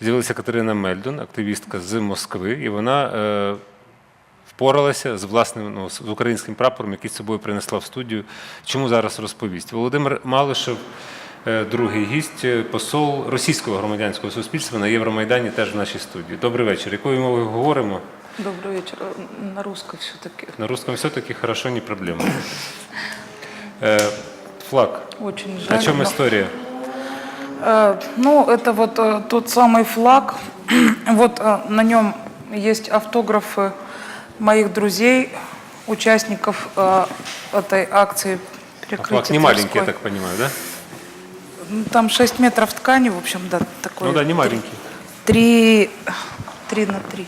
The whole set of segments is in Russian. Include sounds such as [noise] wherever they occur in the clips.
з'явилася Катерина Мельдон, активістка з Москви, і вона е, впоралася з власним ну, з українським прапором, який з собою принесла в студію. Чому зараз розповість? Володимир Малишев, е, другий гість, е, посол російського громадянського суспільства на Євромайдані, теж в нашій студії. Добрий вечір. Якою мовою говоримо? Добрый вечер. Э, На русском все-таки. На русском все-таки хорошо, не проблема. Е, Флаг. Очень жаль. О чем но- история? Э, Ну, это вот э, тот самый флаг. [clears throat] Вот э, на нем есть автографы моих друзей, участников э, этой акции А перекрытия флаг не маленький, я так понимаю, да? Ну, Там 6 метров ткани, в общем, да, такой. Ну да, не маленький. Три, три на три.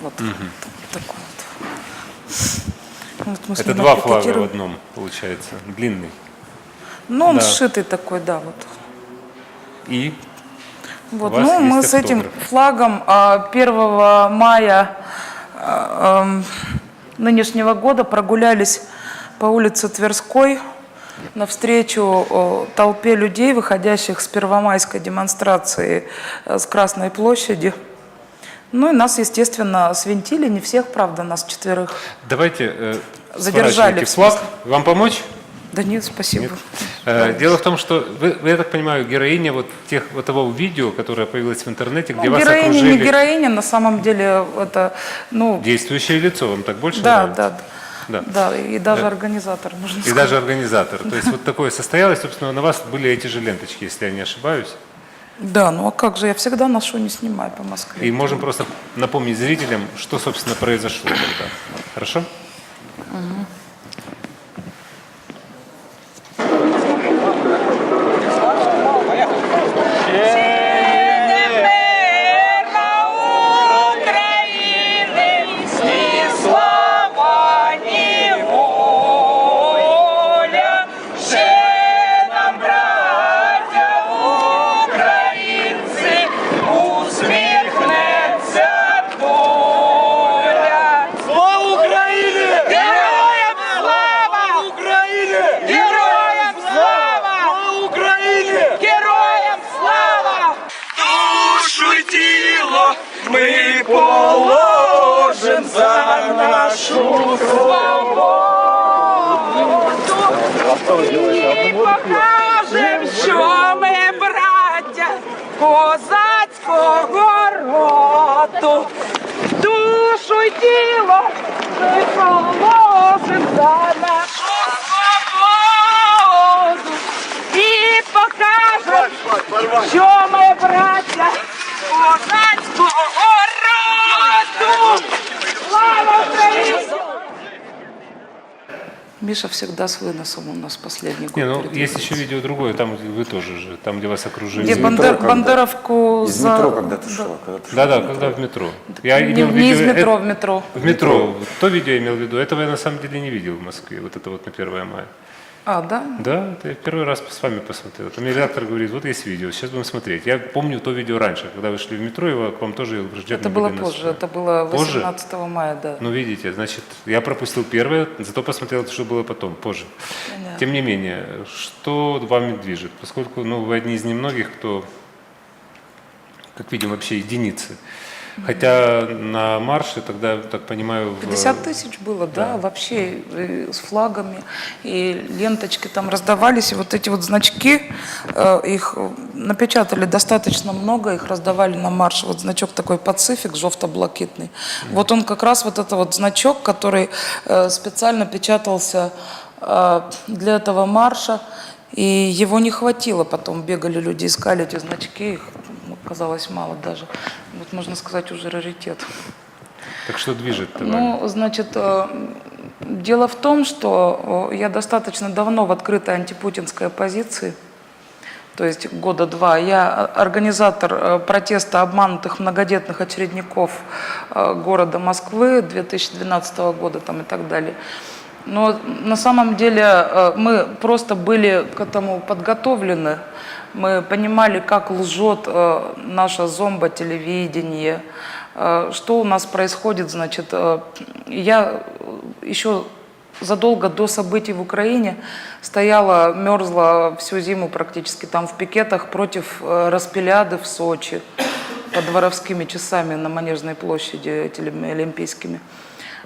Вот такой вот. Вот Это два флага в одном, получается, длинный. Ну, он Да. сшитый такой, да, вот. И Вот, ну, мы есть с этим автограф. флагом а, 1 мая а, эм, нынешнего года прогулялись по улице Тверской навстречу толпе людей, выходящих с первомайской демонстрации э, с Красной площади. Ну и нас, естественно, свинтили, не всех, правда, нас четверых. давайте э, Задержали, флаг. Вам помочь? Да нет, спасибо. Э, Дело в том, что вы, я так понимаю, героиня вот тех вот того видео, которое появилось в интернете, где Ну, вас героиня, окружили не героиня, на самом деле это, ну, действующее лицо. Вам так больше да, нравится? да, Да. да, и даже организатор, можно И сказать. даже организатор. То есть вот такое состоялось, собственно, на вас были эти же ленточки, если я не ошибаюсь. Да, ну а как же, я всегда ношу, не снимай по Москве. И можем просто напомнить зрителям, что, собственно, произошло тогда. Хорошо? Yeah. І покажем, що ми браття козацького роду. Душу й тіло ми положим за нашу свободу і покажем, що ми браття козацького Миша всегда с выносом у нас последний год. Не, ну есть еще видео другое, там вы тоже же, там, где вас окружили. Где метро Бандер- когда? Бандеровку Из за... метро когда ты да. шла? Когда ты шла Да-да, в метро? когда в метро. Я Не, имел в не из виду- метро, это- в метро. В метро. То видео я имел в виду. Этого я на самом деле не видел в Москве. Вот это вот на 1 мая. А, да? Да, это я первый раз с вами посмотрел. Там редактор говорит, вот есть видео, сейчас будем смотреть. Я помню то видео раньше, когда вы шли в метро, его к вам тоже Это было позже, это было Позже? 18 мая, да. Ну, видите, значит, я пропустил первое, зато посмотрел, что было потом, позже. Понятно. Тем не менее, что вами движет? Поскольку ну, вы одни из немногих, кто, как видим, вообще единицы. Хотя на марше тогда, так понимаю, в- 50 тысяч было, да, вообще э, с флагами, и ленточки там раздавались, и вот эти вот значки, э, их э, напечатали достаточно много, их раздавали на марш, вот значок такой «Пацифик» жовто-блакитный, вот он как раз вот это вот значок, который специально печатался для этого марша, и его не хватило, потом бегали люди, искали эти значки, их оказалось мало даже, вот можно сказать уже раритет. Так что движет вами? Ну, значит, э, дело в том, что э, я достаточно давно в открытой антипутинской позиции, то есть года два. Я э, организатор протеста обманутых многодетных очередников города Москвы 2012 года там и так далее. Но на самом деле мы просто были к этому подготовлены. Мы понимали, как лжет э, наша зомбо-телевидение, э, что у нас происходит. Значит, э, я еще задолго до событий в Украине стояла, мерзла всю зиму практически там в пикетах против Распиляды в Сочи. под воровскими часами на Манежной площади этими олимпийскими.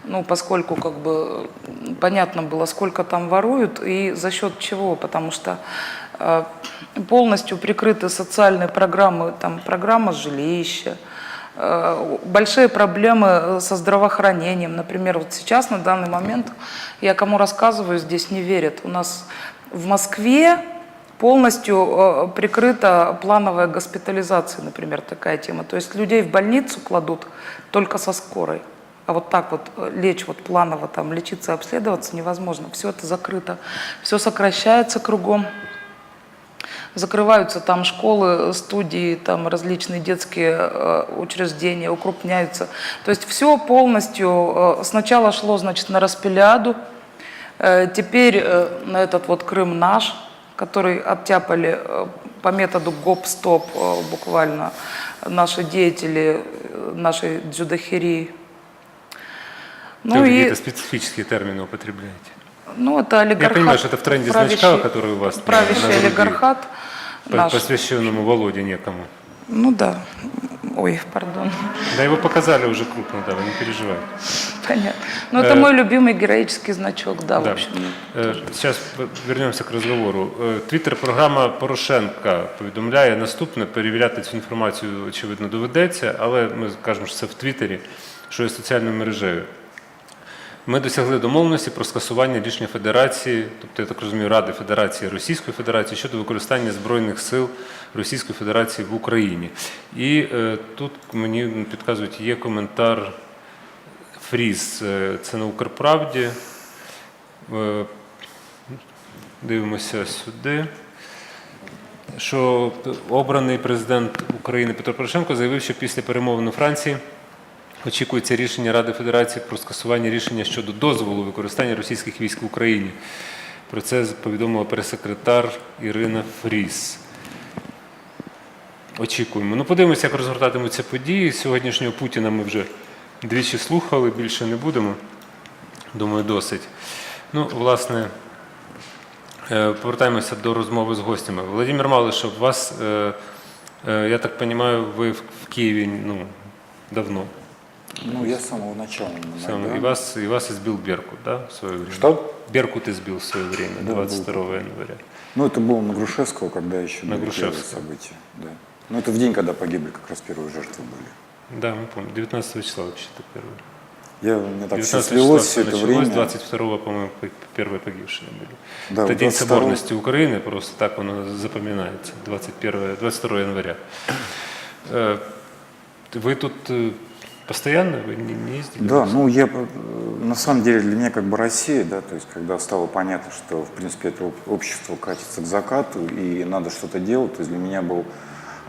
Ну, поскольку как бы понятно было, сколько там воруют и за счет чего, потому что полностью прикрыты социальные программы, там программа жилища, э, большие проблемы со здравоохранением. Например, вот сейчас на данный момент я кому рассказываю, здесь не верят. У нас в Москве полностью э, прикрыта плановая госпитализация, например, такая тема. То есть людей в больницу кладут только со скорой. А вот так вот э, лечь вот планово, там, лечиться, обследоваться невозможно. Все это закрыто, все сокращается кругом. Закрываются там школы, студии, там различные детские э, учреждения, укрупняются. То есть все полностью, э, сначала шло, значит, на Распиляду, э, теперь на этот вот Крым наш, который оттяпали по методу гоп-стоп буквально наши деятели нашей дзюдохерии. Ну Вы и, какие-то специфические термины употребляете. ну это олигархат. понимаю, что это в тренде значка, который у вас Правящий на груди. олигархат По- наш. посвященному Володе некому. Ну да. Ой, пардон. Да, его показали уже крупно, да, вы не переживайте. Понятно. Ну, это Э, мой любимый героический значок, да, в Да. общем. Е, Зараз вернемося к розговору. Е, Твіттер-програма Порошенка повідомляє наступне. Перевіряти цю інформацію, очевидно, доведеться, але ми кажемо, що це в Твіттері, що є соціальною мережею. Ми досягли домовленості про скасування рішення Федерації, тобто я так розумію, Ради Федерації Російської Федерації щодо використання збройних сил Російської Федерації в Україні. І е, тут мені підказують, є коментар Фріз, е, це на Укрправді. Е, Дивимося сюди. Що обраний президент України Петро Порошенко заявив, що після перемовин у Франції очікується рішення Ради Федерації про скасування рішення щодо дозволу використання російських військ в Україні. Про це повідомила прес-секретар Ірина Фріс. Очікуємо. Ну, подивимося, як розгортатимуться події. Сьогоднішнього Путіна ми вже двічі слухали, більше не будемо. Думаю, досить. Ну, власне, е, повертаємося до розмови з гостями. Володимир Малишев, вас, е, е, я так розумію, ви в Києві ну, давно. Ну, я с самого начала на Сам, Майдане. и, вас, и вас избил Беркут, да, в свое время? Что? Беркут избил в свое время, Да, 22 января. Ну, это было на Грушевского, когда еще На были первые события. Да. Ну, это в день, когда погибли как раз первые жертвы были. Да, мы помним. 19 числа вообще-то первое. Я, у меня так все 19 слилось числа все это началось, время. 22 по-моему, первые погибшие были. Да, Это День 22 соборности Украины, просто так он запоминается, 21, 22 января. Э, Вы тут э, постоянно, вы не, не ездили? Да, ну я э, на самом деле для меня как бы Россия, да, то есть когда стало понятно, что в принципе это об- общество катится к закату и надо что-то делать, то есть для меня был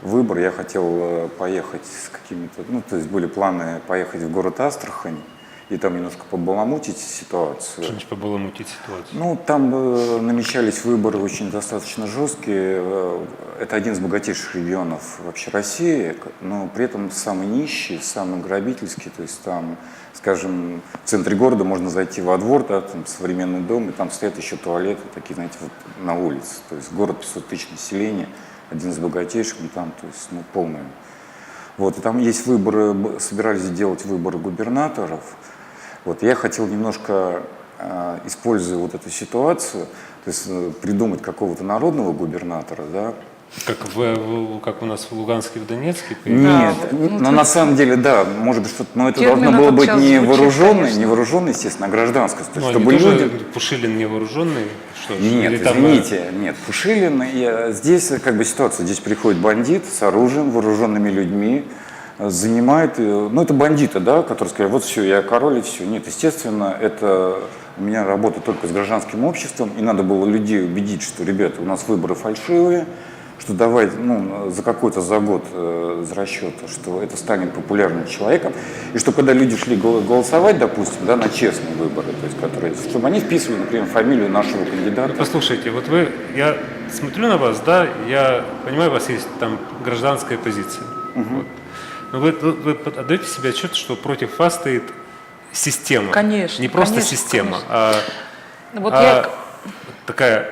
выбор, я хотел э, поехать с какими-то, ну то есть были планы поехать в город Астрахань и там немножко побаламутить ситуацию. Что-нибудь побаламутить ситуацию. Ну, там э, намечались выборы очень достаточно жесткие. Э, Это один из богатейших регионов вообще России, но при этом самый нищий, самый грабительский. То есть там, скажем, в центре города можно зайти во двор, да, там современный дом, и там стоят еще туалеты, такие, знаете, вот на улице. То есть город 500 тысяч населения, один из богатейших, ну там, то есть, ну, полный. Вот, и там есть выборы, собирались делать выборы губернаторов. Вот, я хотел немножко, э, используя вот эту ситуацию, то есть э, придумать какого-то народного губернатора, да. Как, в, как у нас в Луганске, в Донецке? Нет, н- ну, но на самом деле, да, может быть, что-то, но это Термин должно было быть не звучит, вооруженный, конечно. не вооруженный, естественно, а гражданский, то есть, Ну, чтобы они тоже, люди... Пушилин невооруженный? Что ж, Нет, или там, э, извините, нет, Пушилин, я- здесь как бы ситуация, здесь приходит бандит с оружием, вооруженными людьми, занимает, э, ну это бандиты, да, которые сказали, вот все, я король и все. Нет, естественно, это у меня работа только с гражданским обществом, и надо было людей убедить, что, ребята, у нас выборы фальшивые, что давай, ну, за какой-то за год э, из расчета, что это станет популярным человеком, и что когда люди шли гол- голосовать, допустим, да, на честные выборы, то есть, которые, чтобы они вписывали, например, фамилию нашего кандидата. Послушайте, вот вы, я смотрю на вас, да, я понимаю, у вас есть там гражданская позиция. Вот. Но вы, вы, вы отдаете себе отчет, что против вас стоит система. Конечно, Не просто конечно, система, конечно. а, Вот а я- такая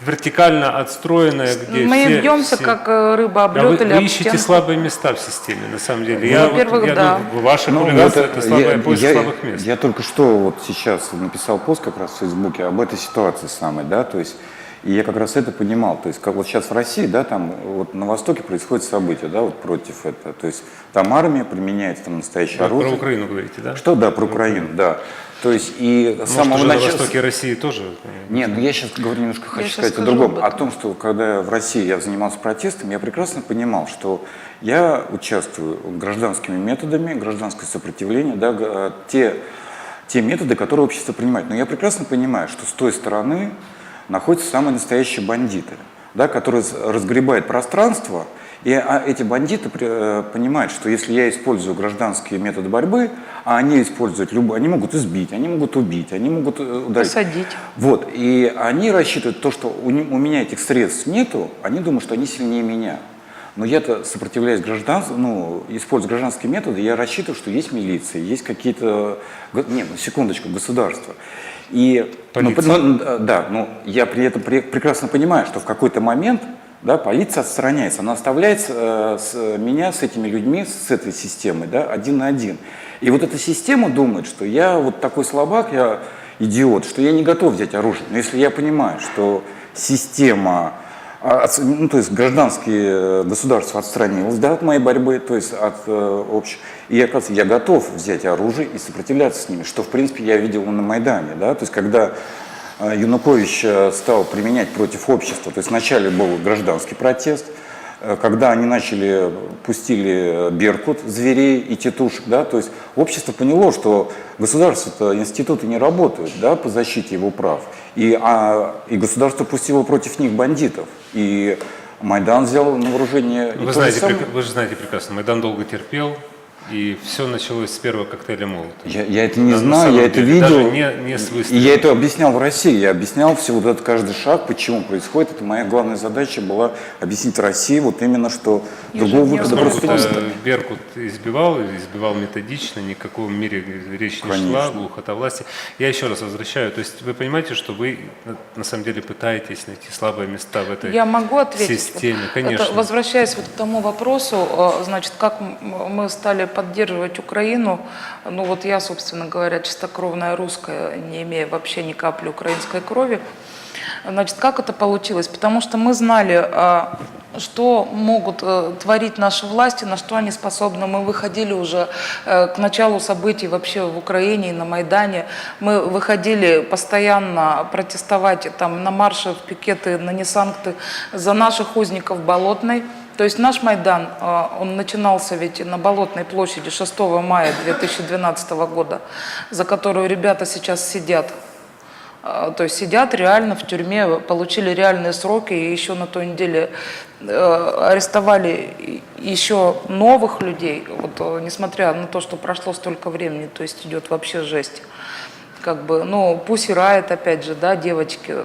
вертикально отстроенная, где Мы все, бьемся, все- как э, рыба об А лед вы, или вы ищете стенку. слабые места в системе, на самом деле. Я, вот- во-первых, я, да. ну, ваше Ну, вот, это э, слабое я- поиск я- слабых мест. Я только что вот сейчас написал пост как раз в Фейсбуке об этой ситуации самой, да, то есть и я как раз это понимал, то есть как вот сейчас в России, да, там вот на Востоке происходит событие, да, вот против этого, то есть там армия применяет там настоящее про оружие. Украину говорите, да? Что, да, про Украину, да. То есть и с Может, самого уже на начала... востоке России тоже? Нет, ну я сейчас говорю немножко, хочу щас сказать о другом. об О том, что когда в России я занимался протестом, я прекрасно понимал, что я участвую гражданскими методами, гражданское сопротивление, да, г- те, те методы, которые общество принимает. Но я прекрасно понимаю, что с той стороны находятся самые настоящие бандиты, да, которые разгребают пространство, и а, эти бандиты э, понимают, что если я использую гражданские методы борьбы, а они используют любые, они могут избить, они могут убить, они могут э, ударить. Посадить. Вот, и они рассчитывают то, что у, не- у меня этих средств нету, они думают, что они сильнее меня. Но я-то сопротивляюсь гражданству, ну, используя гражданские методы, я рассчитываю, что есть милиция, есть какие-то, нет, ну, секундочку, государство. И, ну, Полиция. ну, э, да, но я при этом пре- прекрасно понимаю, что в какой-то момент, да, полиция отстраняется, она оставляет э, с- меня с этими людьми, с этой системой, да, один на один. И вот эта система думает, что я вот такой слабак, я идиот, что я не готов взять оружие. Но если я понимаю, что система, ну, то есть гражданские э, государства отстранилось да, от моей борьбы, то есть от э, общей, и оказывается, я готов взять оружие и сопротивляться с ними, что, в принципе, я видел на Майдане, да, то есть когда э, Янукович стал применять против общества, то есть вначале был гражданский протест, когда они начали, пустили Беркут, зверей и тетушек, да, то есть общество поняло, что государство-то, институты не работают, да, по защите его прав, и, а, и государство пустило против них бандитов, и Майдан взял на вооружение. Вы, знаете, самое- вы же знаете прекрасно, Майдан долго терпел, и все началось с первого коктейля Молотова. Я, я это не на знаю, я это деле, видел. даже не- не с и я это объяснял в России. Я объяснял все вот этот каждый шаг, почему происходит. Это моя главная задача была объяснить России вот именно, что другого выхода просто нет. Беркут избивал, избивал методично, ни о каком мире речь не шла, Конечно. глухота власти. Я еще раз возвращаю, то есть вы понимаете, что вы на- самом деле пытаетесь найти слабые места в этой Я могу ответить? системе, конечно. Это, возвращаясь вот к тому вопросу, э, значит, как мы стали поддерживать Украину, ну вот я, собственно говоря, чистокровная русская, не имея вообще ни капли украинской крови, Значит, как это получилось? Потому что мы знали, а, что могут э, творить наши власти, на что они способны. Мы выходили уже э, к началу событий вообще в Украине и на Майдане. Мы выходили постоянно протестовать там на марше, в пикеты, на Несанкты за наших узников Болотной. То есть наш Майдан, э, он начинался ведь на Болотной площади 6 мая 2012 года, за которую ребята сейчас сидят а, то есть сидят реально в тюрьме, получили реальные сроки, и еще на той неделе э, арестовали еще новых людей, вот, э, несмотря на то, что прошло столько времени, то есть идет вообще жесть. Как бы, ну, Пусть Райт, опять же, да, девочки,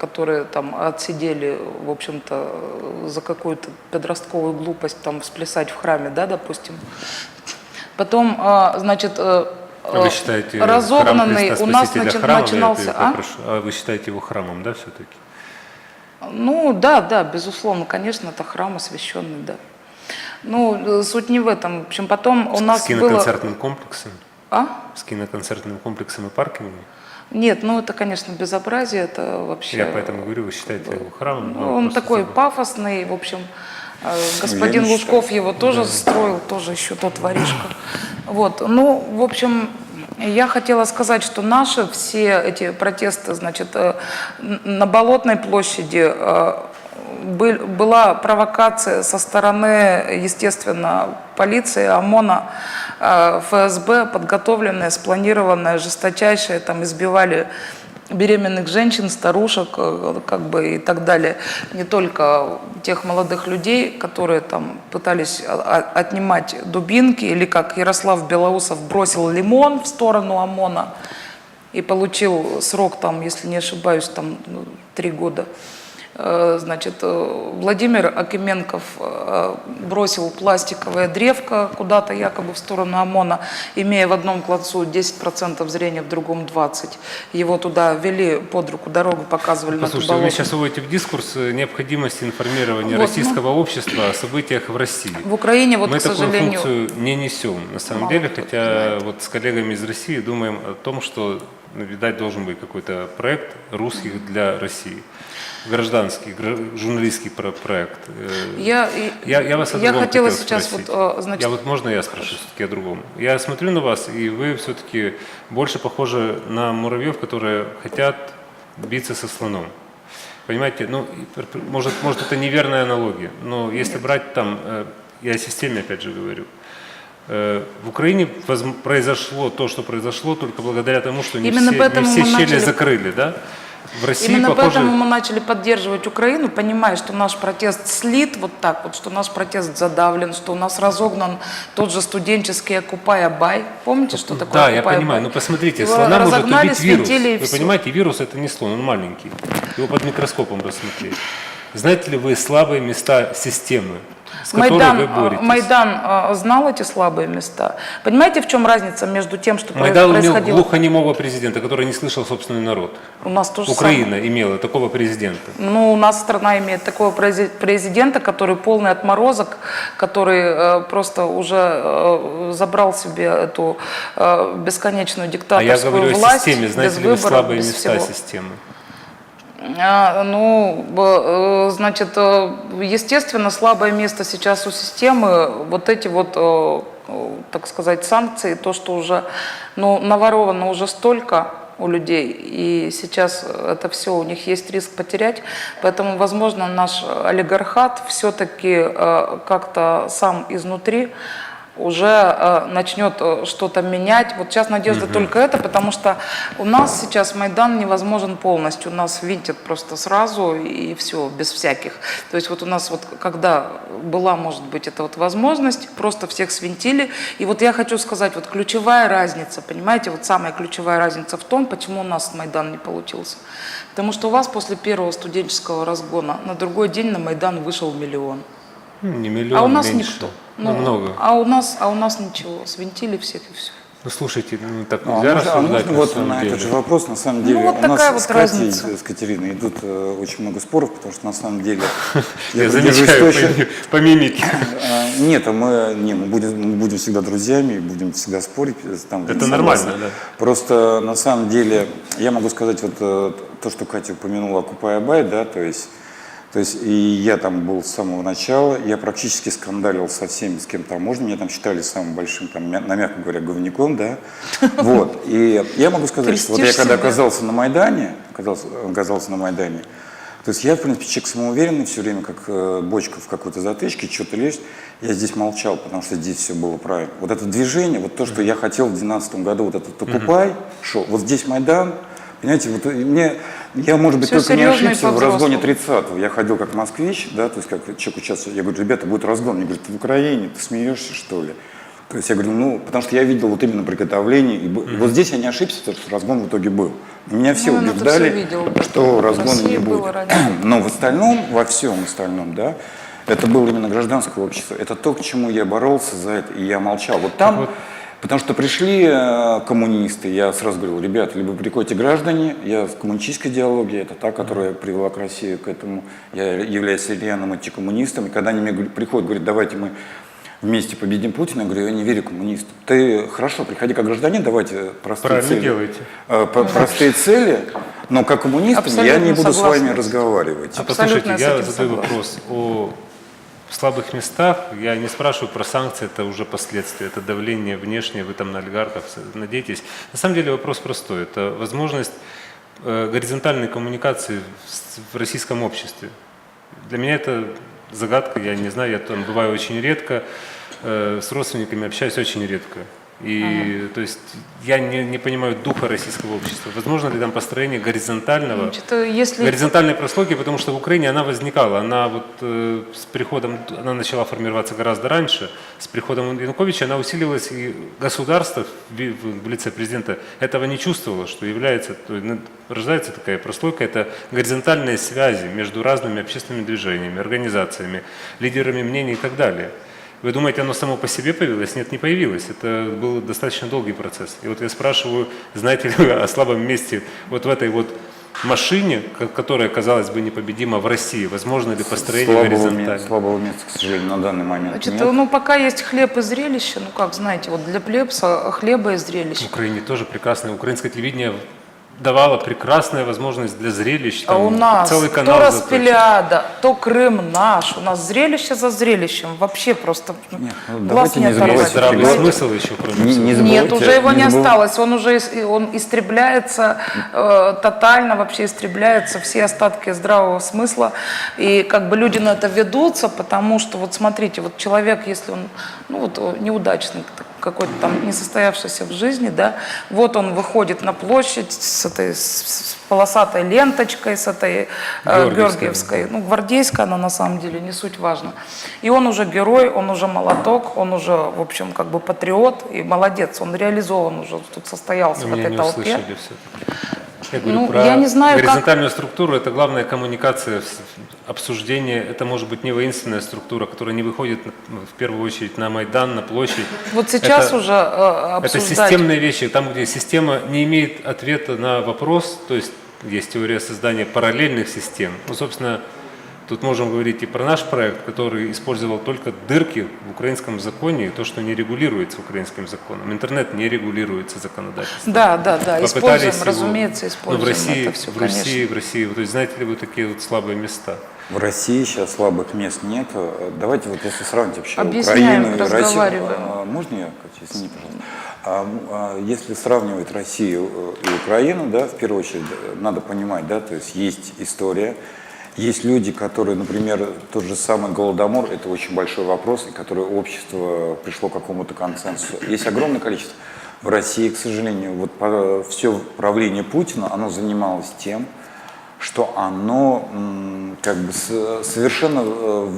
которые там отсидели, в общем-то, за какую-то подростковую глупость там сплясать в храме, да, допустим. Потом, а, значит, э, А вы э, считаете разогнанный у нас начи- храмом? Я начинался... а? а вы считаете его храмом, да, все-таки? Ну да, да, безусловно, конечно, это храм освященный, да. Ну, суть не в этом. В общем, потом у нас С было... киноконцертным комплексом? А? С киноконцертным комплексом и паркингом? Нет, ну это, конечно, безобразие, это вообще... Я поэтому говорю, вы считаете его храмом? Ну, но он такой забыл. пафосный, в общем, э, господин не Лужков его тоже строил, тоже еще тот воришка. Вот, ну, в общем, я хотела сказать, что наши все эти протесты, значит, э, на Болотной площади э, был- была провокация со стороны, естественно, полиции, ОМОНа, э, ФСБ, подготовленная, спланированная, жесточайшая, там избивали беременных женщин, старушек, э, как бы и так далее. Не только тех молодых людей, которые там пытались отнимать дубинки, или как Ярослав Белоусов бросил лимон в сторону ОМОНа и получил срок там, если не ошибаюсь, там ну, три года. Э, Значит, э, Владимир Акименков э, бросил пластиковое древко куда-то якобы в сторону ОМОНа, имея в одном глазу 10% зрения, в другом 20%. Его туда вели под руку дорогу, показывали на Послушайте, вы сейчас уводите в дискурс необходимости информирования Вот, российского общества о событиях в России. В Украине, вот, Мы к такую сожалению, функцию не несем, на самом Мало деле, хотя понимает. вот с коллегами из России думаем о том, что, ну, видать, должен быть какой-то проект русских для России. Гражданский, гра- журналистский про- проект. Э, я, Я, я вас о я хотела хотел сейчас спросить. вот, значит, Я вот можно я спрошу все-таки о другом? Я смотрю на вас, и вы все-таки больше похожи на муравьев, которые хотят биться со слоном. Понимаете, ну, может, может это неверная аналогия, но если брать там, э, я о системе опять же говорю, э, в Украине произошло то, что произошло, только благодаря тому, что не Именно все, не все щели закрыли, да? В России, Именно похоже, поэтому мы начали поддерживать Украину, понимая, что наш протест слит вот так вот, что наш протест задавлен, что у нас разогнан тот же студенческий «Окупай Абай». Помните, что такое Да, я «Окупай понимаю. Абай»? Ну посмотрите, Его слона может убить вирус. Вы всё. понимаете, вирус это не слон, он маленький. Его под микроскопом рассмотреть. Знаете ли вы слабые места системы, с Майдан, вы э, боретесь? Майдан э, знал эти слабые места. Понимаете, в чем разница между тем, что Майдан имел происходило? глухонемого президента, который не слышал собственный народ. У нас тоже Украина имела такого президента. Ну, у нас страна имеет такого прези- президента, который полный отморозок, который э, просто уже э, забрал себе эту э, бесконечную А диктаторскую я говорю о власть системе. Знаете без ли вы выборов, слабые без места всего. системы? А, ну, э, значит, э, естественно, слабое место сейчас у системы, вот эти вот, э, так сказать, санкции, то, что уже, ну, наворовано уже столько у людей, и сейчас это все, у них есть риск потерять, поэтому, возможно, наш олигархат все-таки как-то сам изнутри уже э, начнет э, что-то менять. Вот сейчас надежда только это, потому что у нас сейчас Майдан невозможен полностью. Нас винтят просто сразу и все, без всяких. То есть вот у нас вот когда была, может быть, эта вот возможность, просто всех свинтили. И вот я хочу сказать, вот ключевая разница, понимаете, вот самая ключевая разница в том, почему у нас Майдан не получился. Потому что у вас после первого студенческого разгона на другой день на Майдан вышел миллион. Не миллион, А у нас меньше. никто. Ну, много. А у нас, а у нас ничего. Свинтили всех и все. Ну, слушайте, ну, так Ну, а нельзя можно, а рассуждать можно на вот на деле. этот же вопрос, на самом деле, вот у такая нас вот с Катей, разница. с Катериной идут э, очень много споров, потому что на самом деле [laughs] Я замечаю точно- по, ми- по мимике. [laughs] А, Нет, а мы, не, мы, будем, мы будем всегда друзьями, и будем всегда спорить. э, Там, Это нормально, согласны. да. Просто на самом деле, я могу сказать, вот э, то, что Катя упомянула, Окупай Бай, да, то есть, то есть и я там был с самого начала, я практически скандалил со всеми, с кем там можно, меня там считали самым большим, там, на мягко говоря, говняком, да, [laughs] вот, и я могу сказать, что вот я когда оказался на Майдане, оказался, оказался на Майдане, то есть я, в принципе, человек самоуверенный, все время как э, бочка в какой-то затычке, что-то лезть. Я здесь молчал, потому что здесь все было правильно. Вот это движение, вот то, что я хотел в 2012 году, вот этот «Окупай» шел, вот здесь Майдан, понимаете, вот и мне, я, может быть, Всё только не ошибся в разгоне по-взрослому. 30-го. Я ходил как москвич, да, то есть как человек участвовал. Я говорю, ребята, будет разгон. Мне говорят, ты в Украине, ты смеешься, что ли? То есть я говорю, ну, потому что я видел вот именно приготовление. И б- вот здесь я не ошибся, потому что разгон в итоге был. Меня все Ну, убеждали, всё видел, что разгона не будет. [clears throat] Но в остальном, во всем остальном, да, это было именно гражданское общество. Это то, к чему я боролся за это, и я молчал. Вот там, вот. Потому что пришли э, коммунисты, я сразу говорил, ребята, либо приходите граждане, я в коммунистической идеологии, это та, которая привела к России к этому, я являюсь рьяным антикоммунистом, и когда они мне приходят, говорят, давайте мы вместе победим Путина, я говорю, я не верю коммунистам. Ты хорошо, приходи как гражданин, давайте простые Правильно цели. делаете. Э, по- Простые цели, но как коммунистам я не буду с вами согласна. разговаривать. А послушайте, я задаю согласна. вопрос о слабых местах. Я не спрашиваю про санкции, это уже последствия, это давление внешнее, вы там на олигархов надеетесь. На самом деле вопрос простой. Это возможность э, горизонтальной коммуникации в российском обществе. Для меня это загадка, я не знаю, я там бываю очень редко, э, с родственниками общаюсь очень редко. И то есть я не, не понимаю духа российского общества. Возможно ли там построение горизонтального, э, если горизонтальной прослойки, потому что в Украине она возникала, она вот э, с приходом, она начала формироваться гораздо раньше, с приходом Януковича она усиливалась, и государство в, в- в лице президента этого не чувствовало, что является, то ну, рождается такая прослойка, это горизонтальные связи между разными общественными движениями, организациями, лидерами мнений и так далее. Вы думаете, оно само по себе появилось? Нет, не появилось. Это был достаточно долгий процесс. И вот я спрашиваю, знаете ли вы о слабом месте вот в этой вот машине, ко- которая, казалось бы, непобедима в России? Возможно ли построение Слабого, горизонтально? слабого места, к сожалению, на данный момент Значит, нет. ну пока есть хлеб и зрелище, ну как, знаете, вот для плебса хлеба и В зрелище. Украине тоже прекрасное. Украинское телевидение давало прекрасная возможность для зрелищ. А там у нас целый то канал заточен. Распиляда, то Крым наш. У нас зрелище за зрелищем. Вообще просто Нет, ну, глаз давайте не не оторвать. Есть здравый Понимаете? смысл еще, кроме Не- не Нет, забывайте- уже его не забыв- осталось. Он уже он истребляется, э, тотально вообще истребляются все остатки здравого смысла. И как бы люди на это ведутся, потому что вот смотрите, вот человек, если он ну, вот, э, неудачный, какой-то там несостоявшийся в жизни, да, вот он выходит на площадь с этой с- полосатой ленточкой, с этой э, Георгиевской. Ну, гвардейская она на самом деле, не суть важно. И он уже герой, он уже молоток, он уже, в общем, как бы патриот и молодец, он реализован уже, тут состоялся Вы в этой толпе. Я говорю Ну, про я не знаю, как- горизонтальную структуру. Это главная коммуникация, обсуждение. Это может быть не воинственная структура, которая не выходит ну, в первую очередь на Майдан, на площадь. Вот сейчас Это- уже э, Это обсуждать... системные вещи. Там, где система не имеет ответа на вопрос, то есть есть теория создания параллельных систем. Ну, собственно, тут можем говорить и про наш проект, который использовал только дырки в украинском законе, и то, что не регулируется украинским законом. Интернет не регулируется законодательством. Да, да, да, Попытались используем, его- разумеется, ну, используем в России, это все, в конечно. России, в России. То есть знаете ли вы такие вот слабые места? В России сейчас слабых мест нет. Давайте вот если сравнить вообще Объясняем, Украину и Россию. А, Можно я, Катя, извини, пожалуйста. А, а, Если сравнивать Россию э, и Украину, да, в первую очередь э, надо понимать, да, то есть есть история, есть люди, которые, например, тот же самый Голодомор, это очень большой вопрос, и который общество пришло к какому-то консенсусу. Есть огромное количество. В России, к сожалению, вот все правление Путина, оно занималось тем, что оно как бы совершенно э,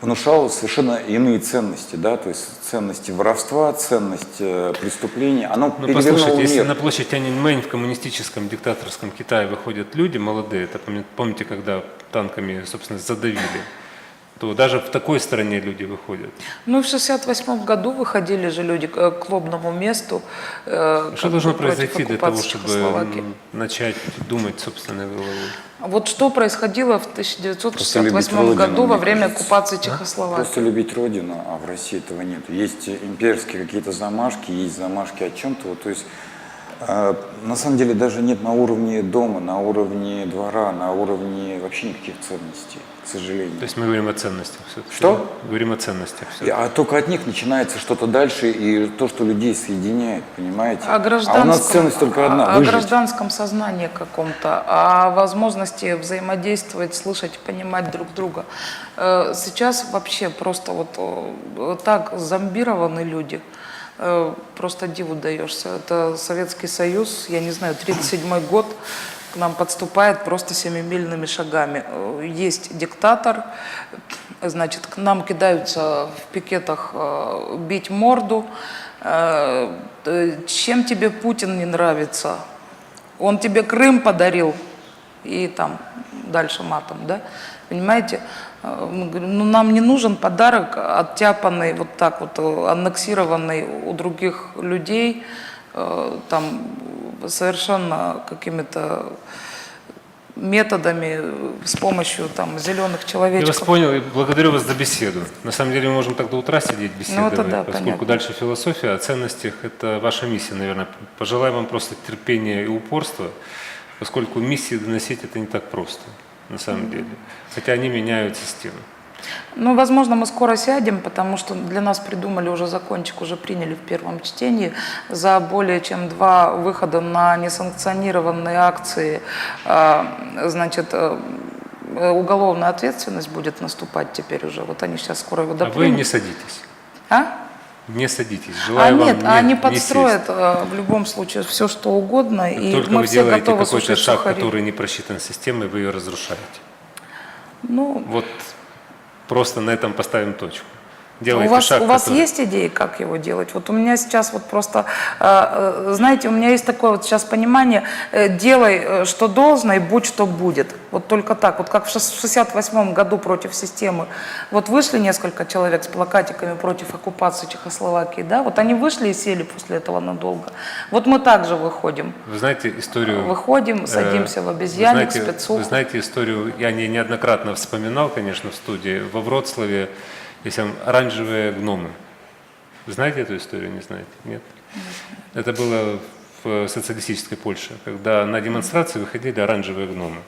внушало совершенно иные ценности, да, то есть ценности воровства, ценность э, преступления, оно Ну, послушайте, если мир. на площадь Тяньаньмэнь в коммунистическом диктаторском Китае выходят люди молодые, это помни- помните, когда танками, собственно, задавили, то даже в такой стране люди выходят. Ну, в 68 году выходили же люди к лобному месту. э, Что как должно произойти для того, чтобы начать думать собственной головой? Вот что происходило в Просто 1968 любить году родину, во время кажется. оккупации Просто Чехословакии? любить родину, а в России этого нет. Есть имперские какие-то замашки, есть замашки о чем-то. Вот, то есть э, на самом деле даже нет на уровне дома, на уровне двора, на уровне вообще никаких ценностей, к сожалению. То есть мы говорим о ценностях все-таки. Что? Говорим о ценностях все А только от них начинается что-то дальше, и то, что людей соединяет, понимаете? О гражданском, а у нас ценность только одна о, о выжить. гражданском сознании каком-то, о возможности взаимодействовать, слышать, понимать друг друга. Э, Сейчас вообще просто вот э, так зомбированы люди, просто диву даешься. Это Советский Союз, я не знаю, 37 год, к нам подступает просто семимильными шагами. Э, Есть диктатор, значит, к нам кидаются в пикетах э, бить морду. Э, э, Чем тебе Путин не нравится? Он тебе Крым подарил, и там дальше матом, да? Понимаете? Э, Мы говорим, ну нам не нужен подарок, оттяпанный, вот так вот, э, аннексированный у других людей, э, там совершенно какими-то методами, э, с помощью там зеленых Я человечков. вас понял и благодарю вас за беседу. На самом деле мы можем так до утра сидеть беседовать, Ну, это да, поскольку понятно. дальше философия, о ценностях – это ваша миссия, наверное. Пожелаю вам просто терпения и упорства, поскольку миссии доносить это не так просто, на самом деле. Хотя они меняют систему. Ну, возможно, мы скоро сядем, потому что для нас придумали уже закончик, уже приняли в первом чтении. За более чем два выхода на несанкционированные акции, а, значит, э, э, уголовная ответственность будет наступать теперь уже. Вот они сейчас скоро его А вы не садитесь. А? Не садитесь. А Желаю вам нет, не, они не подстроят э, в любом случае все, что угодно, сесть. и Только мы вы все делаете готовы какой-то шаг, сухари. который не просчитан системой, вы ее разрушаете. Ну, Вот просто на этом поставим точку. Делайте у вас, шаг, у вас который- есть идеи, как его делать? Вот у меня сейчас вот просто, э, э, знаете, у меня есть такое вот сейчас понимание, э, делай, что должно, и будь, что будет. Вот только так. Вот как в шес- в 68 году против системы. Вот вышли несколько человек с плакатиками против оккупации Чехословакии, да? Вот они вышли и сели после этого надолго. Вот мы также выходим. Вы знаете историю... Выходим, э, садимся в вы обезьянник, знаете- спецуху. Вы знаете историю, я не неоднократно вспоминал, конечно, в студии, во Вроцлаве, есть там оранжевые гномы. Знаете эту историю, не знаете? Нет? Это было в социалистической Польше, когда на демонстрации выходили оранжевые гномы.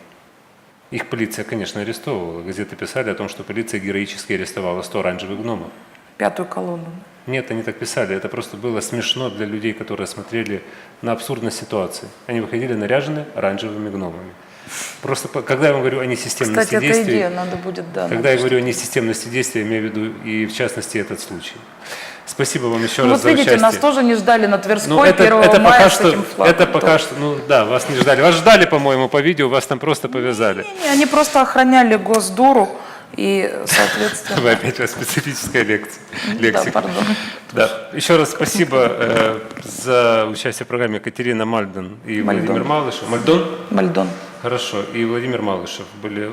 Их полиция, конечно, арестовывала. Газеты писали о том, что полиция героически арестовала 100 оранжевых гномов. Пятую колонну. Нет, они так писали. Это просто было смешно для людей, которые смотрели на абсурдность ситуации. Они выходили наряжены оранжевыми гномами. Просто когда я вам говорю о несистемности Кстати, эта действий, идея надо будет, да. когда я говорю о несистемности действий, я имею в виду и в частности этот случай. Спасибо вам еще Ну, раз вот за видите, участие. нас тоже не ждали на Тверской Ну, это, 1 это мая пока что, флагом. это пока что, ну да, вас не ждали. Вас ждали, по-моему, по видео, вас там просто повязали. Не, Они просто охраняли Госдуру и, соответственно... Вы опять у специфическая лекция. Да, лексика. пардон. Да. Еще раз спасибо э, за участие в программе Катерина Мальдон и Мальдон. Владимир Малышев. Мальдон? Мальдон. Хорошо. И Владимир Малышев были